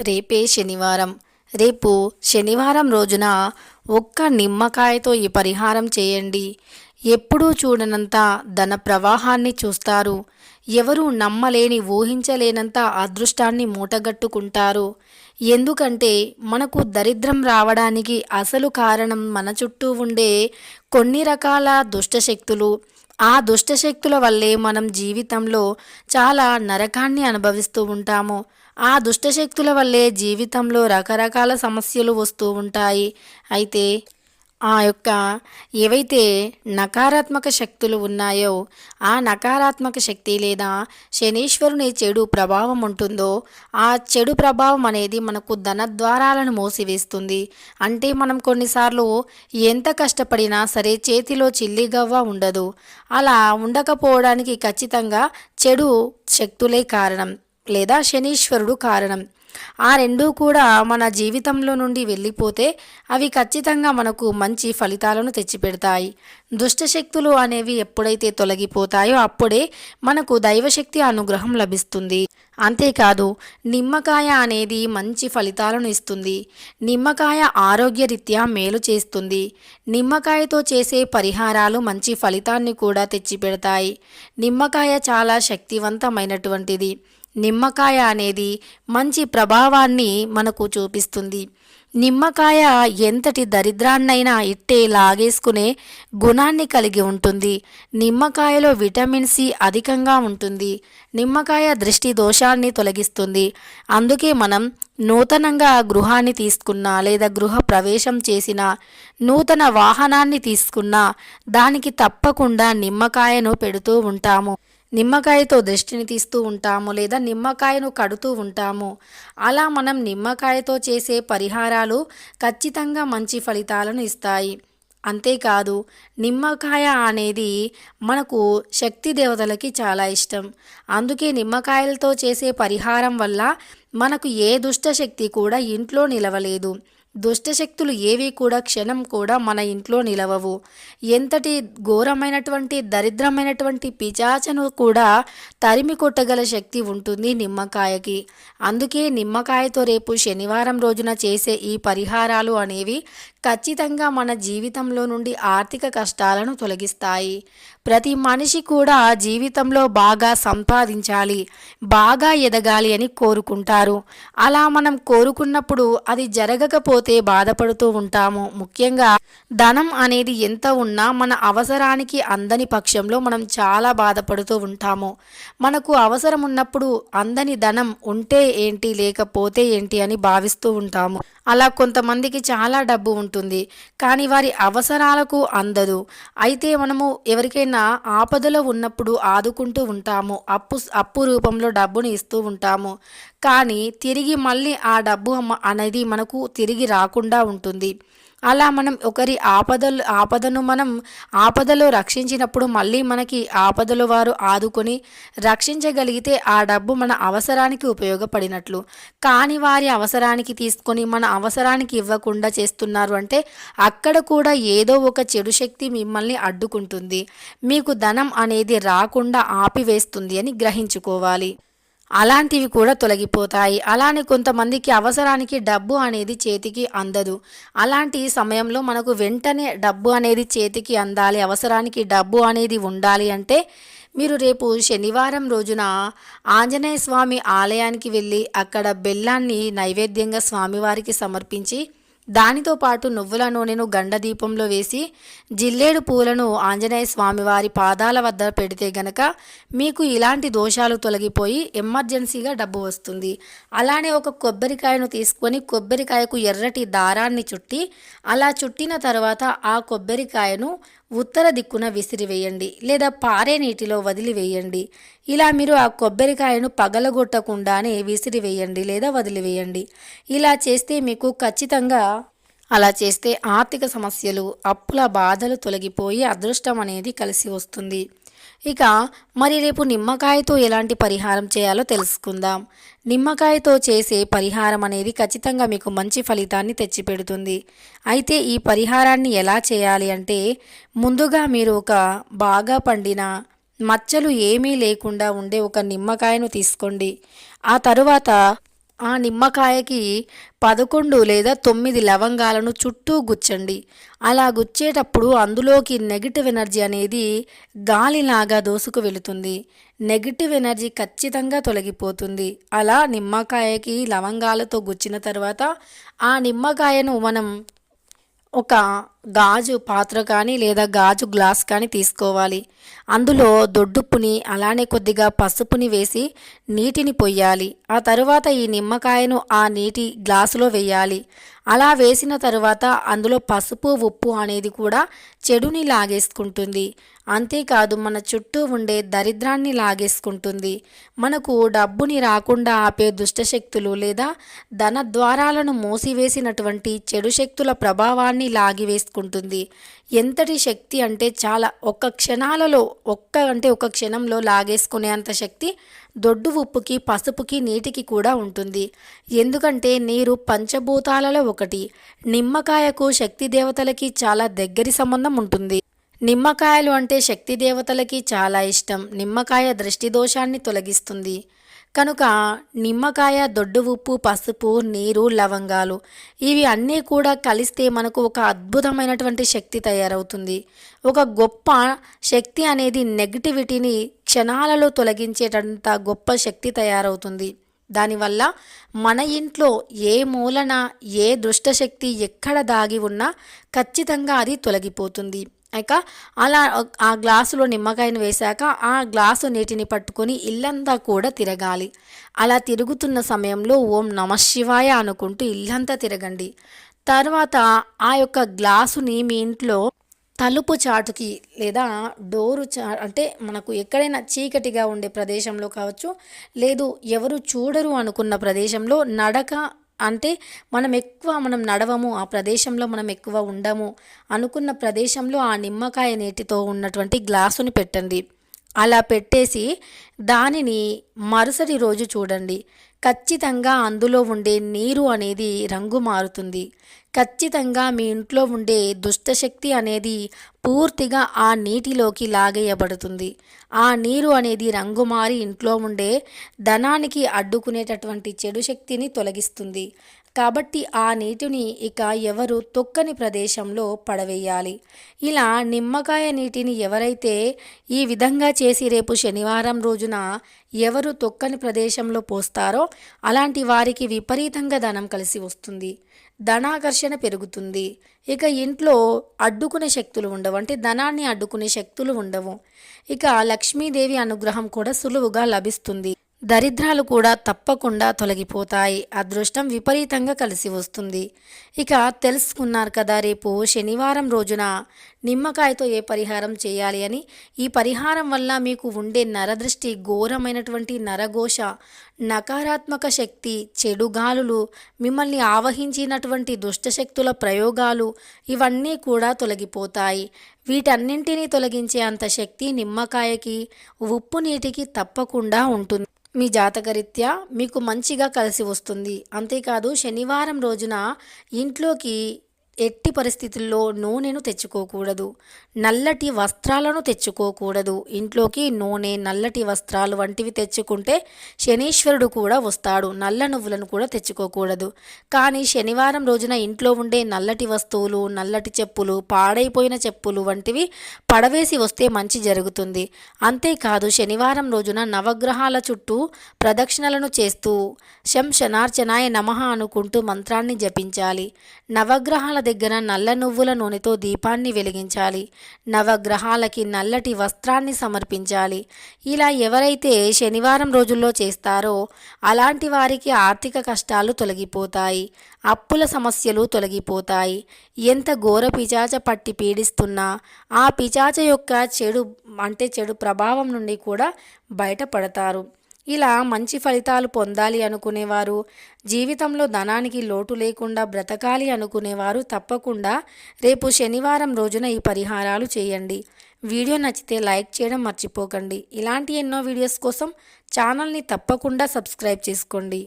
రేపే శనివారం. రేపు శనివారం రోజున ఒక్క నిమ్మకాయతో ఈ పరిహారం చేయండి. ఎప్పుడూ చూడనంత ధన ప్రవాహాన్ని చూస్తారు. ఎవరూ నమ్మలేని ఊహించలేనంత అదృష్టాన్ని మూటగట్టుకుంటారు. ఎందుకంటే మనకు దరిద్రం రావడానికి అసలు కారణం మన చుట్టూ ఉండే కొన్ని రకాల దుష్టశక్తులు. ఆ దుష్టశక్తుల వల్లే మనం జీవితంలో చాలా నరకాన్ని అనుభవిస్తూ ఉంటాము. ఆ దుష్టశక్తుల వల్లే జీవితంలో రకరకాల సమస్యలు వస్తూ ఉంటాయి. అయితే ఆ యొక్క ఏవైతే నకారాత్మక శక్తులు ఉన్నాయో ఆ నకారాత్మక శక్తి లేదా శనీశ్వరుని చెడు ప్రభావం ఉంటుందో ఆ చెడు ప్రభావం అనేది మనకు ధనద్వారాలను మూసివేస్తుంది. అంటే మనం కొన్నిసార్లు ఎంత కష్టపడినా సరే చేతిలో చిల్లిగవ్వ ఉండదు. అలా ఉండకపోవడానికి ఖచ్చితంగా చెడు శక్తులే కారణం. లేదా శనీశ్వరుడు కారణం. ఆ రెండూ కూడా మన జీవితంలో నుండి వెళ్ళిపోతే అవి ఖచ్చితంగా మనకు మంచి ఫలితాలను తెచ్చిపెడతాయి. దుష్టశక్తులు అనేవి ఎప్పుడైతే తొలగిపోతాయో అప్పుడే మనకు దైవశక్తి అనుగ్రహం లభిస్తుంది. అంతేకాదు నిమ్మకాయ అనేది మంచి ఫలితాలను ఇస్తుంది. నిమ్మకాయ ఆరోగ్యరీత్యా మేలు చేస్తుంది. నిమ్మకాయతో చేసే పరిహారాలు మంచి ఫలితాన్ని కూడా తెచ్చిపెడతాయి. నిమ్మకాయ చాలా శక్తివంతమైనటువంటిది. నిమ్మకాయ అనేది మంచి ప్రభావాన్ని మనకు చూపిస్తుంది. నిమ్మకాయ ఎంతటి దరిద్రాన్నైనా ఇట్టే లాగేసుకునే గుణాన్ని కలిగి ఉంటుంది. నిమ్మకాయలో విటమిన్ సి అధికంగా ఉంటుంది. నిమ్మకాయ దృష్టి దోషాన్ని తొలగిస్తుంది. అందుకే మనం నూతనంగా గృహాన్ని తీసుకున్నా లేదా గృహ ప్రవేశం చేసిన నూతన వాహనాన్ని తీసుకున్నా దానికి తప్పకుండా నిమ్మకాయను పెడుతూ ఉంటాము. నిమ్మకాయతో దృష్టిని తీస్తూ ఉంటాము లేదా నిమ్మకాయను కడుతూ ఉంటాము. అలా మనం నిమ్మకాయతో చేసే పరిహారాలు ఖచ్చితంగా మంచి ఫలితాలను ఇస్తాయి. అంతేకాదు నిమ్మకాయ అనేది మనకు శక్తి దేవతలకి చాలా ఇష్టం. అందుకే నిమ్మకాయలతో చేసే పరిహారం వల్ల మనకు ఏ దుష్ట శక్తి కూడా ఇంట్లో నిలవలేదు. దుష్టశక్తులు ఏవి కూడా క్షణం కూడా మన ఇంట్లో నిలవవు. ఎంతటి ఘోరమైనటువంటి దరిద్రమైనటువంటి పిచాచను కూడా తరిమి కొట్టగల శక్తి ఉంటుంది నిమ్మకాయకి. అందుకే నిమ్మకాయతో రేపు శనివారం రోజున చేసే ఈ పరిహారాలు అనేవి ఖచ్చితంగా మన జీవితంలో నుండి ఆర్థిక కష్టాలను తొలగిస్తాయి. ప్రతి మనిషి కూడా జీవితంలో బాగా సంపాదించాలి బాగా ఎదగాలి అని కోరుకుంటారు. అలా మనం కోరుకున్నప్పుడు అది జరగకపోతే బాధపడుతూ ఉంటాము. ముఖ్యంగా ధనం అనేది ఎంత ఉన్నా మన అవసరానికి అందని పక్షంలో మనం చాలా బాధపడుతూ ఉంటాము. మనకు అవసరం ఉన్నప్పుడు అందని ధనం ఉంటే ఏంటి లేకపోతే ఏంటి అని భావిస్తూ ఉంటాము. అలా కొంతమందికి చాలా డబ్బు ఉంటుంది కానీ వారి అవసరాలకు అందదు. అయితే మనము ఎవరికైనా ఆపదలో ఉన్నప్పుడు ఆదుకుంటూ ఉంటాము. అప్పు అప్పు రూపంలో డబ్బును ఇస్తూ ఉంటాము. కానీ తిరిగి మళ్ళీ ఆ డబ్బు అనేది మనకు తిరిగి రాకుండా ఉంటుంది. అలా మనం ఒకరి ఆపదలు ఆపదను మనం ఆపదలో రక్షించినప్పుడు మళ్ళీ మనకి ఆపదలు వారు ఆదుకొని రక్షించగలిగితే ఆ డబ్బు మన అవసరానికి ఉపయోగపడినట్లు. కానీ వారి అవసరానికి తీసుకొని మన అవసరానికి ఇవ్వకుండా చేస్తున్నారు అంటే అక్కడ కూడా ఏదో ఒక చెడు శక్తి మిమ్మల్ని అడ్డుకుంటుంది. మీకు ధనం అనేది రాకుండా ఆపివేస్తుంది అని గ్రహించుకోవాలి. అలాంటివి కూడా తొలగిపోతాయి. అలానే కొంతమందికి అవసరానికి డబ్బు అనేది చేతికి అందదు. అలాంటి సమయంలో మనకు వెంటనే డబ్బు అనేది చేతికి అందాలి. అవసరానికి డబ్బు అనేది ఉండాలి అంటే మీరు రేపు శనివారం రోజున ఆంజనేయ స్వామి ఆలయానికి వెళ్ళి అక్కడ బెల్లాన్ని నైవేద్యంగా స్వామివారికి సమర్పించి దానితో పాటు నువ్వుల నూనెను గండ దీపంలో వేసి జిల్లేడు పూలను ఆంజనేయ స్వామివారి పాదాల వద్ద పెడితే గనక మీకు ఇలాంటి దోషాలు తొలగిపోయి ఎమర్జెన్సీగా డబ్బు వస్తుంది. అలానే ఒక కొబ్బరికాయను తీసుకొని కొబ్బరికాయకు ఎర్రటి దారాన్ని చుట్టి అలా చుట్టిన తర్వాత ఆ కొబ్బరికాయను ఉత్తర దిక్కున విసిరివేయండి లేదా పారే నీటిలో వదిలివేయండి. ఇలా మీరు ఆ కొబ్బరికాయను పగలగొట్టకుండానే విసిరివేయండి లేదా వదిలివేయండి. ఇలా చేస్తే మీకు ఖచ్చితంగా అలా చేస్తే ఆర్థిక సమస్యలు అప్పుల బాధలు తొలగిపోయి అదృష్టం అనేది కలిసి వస్తుంది. ఇక మరి రేపు నిమ్మకాయతో ఎలాంటి పరిహారం చేయాలో తెలుసుకుందాం. నిమ్మకాయతో చేసే పరిహారం అనేది ఖచ్చితంగా మీకు మంచి ఫలితాన్ని తెచ్చిపెడుతుంది. అయితే ఈ పరిహారాన్ని ఎలా చేయాలి అంటే ముందుగా మీరు ఒక బాగా పండిన మచ్చలు ఏమీ లేకుండా ఉండే ఒక నిమ్మకాయను తీసుకోండి. ఆ తరువాత ఆ నిమ్మకాయకి పదకొండు లేదా తొమ్మిది లవంగాలను చుట్టూ గుచ్చండి. అలా గుచ్చేటప్పుడు అందులోకి నెగిటివ్ ఎనర్జీ అనేది గాలిలాగా దోసుకు వెళుతుంది. నెగిటివ్ ఎనర్జీ ఖచ్చితంగా తొలగిపోతుంది. అలా నిమ్మకాయకి లవంగాలతో గుచ్చిన తర్వాత ఆ నిమ్మకాయను మనం ఒక గాజు పాత్ర కానీ లేదా గాజు గ్లాస్ కానీ తీసుకోవాలి. అందులో దొడ్డుప్పుని అలానే కొద్దిగా పసుపుని వేసి నీటిని పొయ్యాలి. ఆ తరువాత ఈ నిమ్మకాయను ఆ నీటి గ్లాసులో వేయాలి. అలా వేసిన తరువాత అందులో పసుపు ఉప్పు అనేది కూడా చెడుని లాగేసుకుంటుంది. అంతేకాదు మన చుట్టూ ఉండే దరిద్రాన్ని లాగేసుకుంటుంది. మనకు డబ్బుని రాకుండా ఆపే దుష్టశక్తులు లేదా ధన ద్వారాలను మూసివేసినటువంటి చెడు శక్తుల ప్రభావాన్ని లాగివేసుకుంటుంది ఎంతటి శక్తి అంటే చాలా. ఒక్క క్షణాలలో ఒక్క అంటే ఒక క్షణంలో లాగేసుకునే అంత శక్తి దొడ్డు ఉప్పుకి పసుపుకి నీటికి కూడా ఉంటుంది. ఎందుకంటే నీరు పంచభూతాలలో ఒకటి. నిమ్మకాయకు శక్తి దేవతలకి చాలా దగ్గరి సంబంధం ఉంటుంది. నిమ్మకాయలు అంటే శక్తి దేవతలకి చాలా ఇష్టం. నిమ్మకాయ దృష్టి దోషాన్ని తొలగిస్తుంది. కనుక నిమ్మకాయ దొడ్డు ఉప్పు పసుపు నీరు లవంగాలు ఇవి అన్నీ కూడా కలిస్తే మనకు ఒక అద్భుతమైనటువంటి శక్తి తయారవుతుంది. ఒక గొప్ప శక్తి అనేది నెగిటివిటీని క్షణాలలో తొలగించేటంత గొప్ప శక్తి తయారవుతుంది. దానివల్ల మన ఇంట్లో ఏ మూలన ఏ దుష్టశక్తి ఎక్కడ దాగి ఉన్నా ఖచ్చితంగా అది తొలగిపోతుంది. ఇక అలా ఆ గ్లాసులో నిమ్మకాయను వేశాక ఆ గ్లాసు నీటిని పట్టుకొని ఇల్లంతా కూడా తిరగాలి. అలా తిరుగుతున్న సమయంలో ఓం నమశివాయ అనుకుంటూ ఇల్లంతా తిరగండి. తర్వాత ఆ యొక్క గ్లాసుని మీ ఇంట్లో తలుపు చాటుకి లేదా డోరు చా అంటే మనకు ఎక్కడైనా చీకటిగా ఉండే ప్రదేశంలో కావచ్చు లేదు ఎవరు చూడరు అనుకున్న ప్రదేశంలో నడక అంటే మనం ఎక్కువ మనం నడవము ఆ ప్రదేశంలో మనం ఎక్కువ ఉండము అనుకున్న ప్రదేశంలో ఆ నిమ్మకాయ నీటితో ఉన్నటువంటి గ్లాసుని పెట్టండి. అలా పెట్టేసి దానిని మరుసటి రోజు చూడండి. ఖచ్చితంగా అందులో ఉండే నీరు అనేది రంగు మారుతుంది. ఖచ్చితంగా మీ ఇంట్లో ఉండే దుష్టశక్తి అనేది పూర్తిగా ఆ నీటిలోకి లాగేయబడుతుంది. ఆ నీరు అనేది రంగు మారి ఇంట్లో ఉండే ధనానికి అడ్డుకునేటటువంటి చెడు శక్తిని తొలగిస్తుంది. కాబట్టి ఆ నీటిని ఇక ఎవరు తొక్కని ప్రదేశంలో పడవేయాలి. ఇలా నిమ్మకాయ నీటిని ఎవరైతే ఈ విధంగా చేసి రేపు శనివారం రోజున ఎవరు తొక్కని ప్రదేశంలో పోస్తారో అలాంటి వారికి విపరీతంగా ధనం కలిసి వస్తుంది. ధనాకర్షణ పెరుగుతుంది. ఇక ఇంట్లో అడ్డుకునే శక్తులు ఉండవు. అంటే ధనాన్ని అడ్డుకునే శక్తులు ఉండవు. ఇక లక్ష్మీదేవి అనుగ్రహం కూడా సులువుగా లభిస్తుంది. దరిద్రాలు కూడా తప్పకుండా తొలగిపోతాయి. అదృష్టం విపరీతంగా కలిసి వస్తుంది. ఇక తెలుసుకున్నారు కదా రేపు శనివారం రోజున నిమ్మకాయతో ఏ పరిహారం చేయాలి అని. ఈ పరిహారం వల్ల మీకు ఉండే నరదృష్టి ఘోరమైనటువంటి నరఘోష నకారాత్మక శక్తి చెడు గాలులు మిమ్మల్ని ఆవహించినటువంటి దుష్టశక్తుల ప్రయోగాలు ఇవన్నీ కూడా తొలగిపోతాయి. వీటన్నింటినీ తొలగించే అంత శక్తి నిమ్మకాయకి ఉప్పు నీటికి తప్పకుండా ఉంటుంది. మీ జాతకరీత్యా మీకు మంచిగా కలిసి వస్తుంది. అంతేకాదు శనివారం రోజున ఇంట్లోకి ఎట్టి పరిస్థితుల్లో నూనెను తెచ్చుకోకూడదు. నల్లటి వస్త్రాలను తెచ్చుకోకూడదు. ఇంట్లోకి నూనె నల్లటి వస్త్రాలు వంటివి తెచ్చుకుంటే శనీశ్వరుడు కూడా వస్తాడు. నల్ల నువ్వులను కూడా తెచ్చుకోకూడదు. కానీ శనివారం రోజున ఇంట్లో ఉండే నల్లటి వస్తువులు నల్లటి చెప్పులు పాడైపోయిన చెప్పులు వంటివి పడవేసి వస్తే మంచి జరుగుతుంది. అంతేకాదు శనివారం రోజున నవగ్రహాల చుట్టూ ప్రదక్షిణలను చేస్తూ శం శనార్చనాయ నమః అనుకుంటూ మంత్రాన్ని జపించాలి. నవగ్రహాల దగ్గర నల్ల నువ్వుల నూనెతో దీపాన్ని వెలిగించాలి. నవగ్రహాలకి నల్లటి వస్త్రాన్ని సమర్పించాలి. ఇలా ఎవరైతే శనివారం రోజుల్లో చేస్తారో అలాంటి వారికి ఆర్థిక కష్టాలు తొలగిపోతాయి. అప్పుల సమస్యలు తొలగిపోతాయి. ఎంత ఘోర పిచాచ పట్టి పీడిస్తున్నా ఆ పిచాచ యొక్క చెడు అంటే చెడు ప్రభావం నుండి కూడా బయటపడతారు. ఇలా మంచి ఫలితాలు పొందాలి అనుకునేవారు. జీవితంలో ధనానికి లోటు లేకుండా బ్రతకాలి అనుకునేవారు తప్పకుండా. రేపు శనివారం రోజున ఈ పరిహారాలు చేయండి. వీడియో నచ్చితే లైక్ చేయడం మర్చిపోకండి. ఇలాంటి ఎన్నో వీడియోస్ కోసం ఛానల్ని తప్పకుండా సబ్స్క్రైబ్ చేసుకోండి.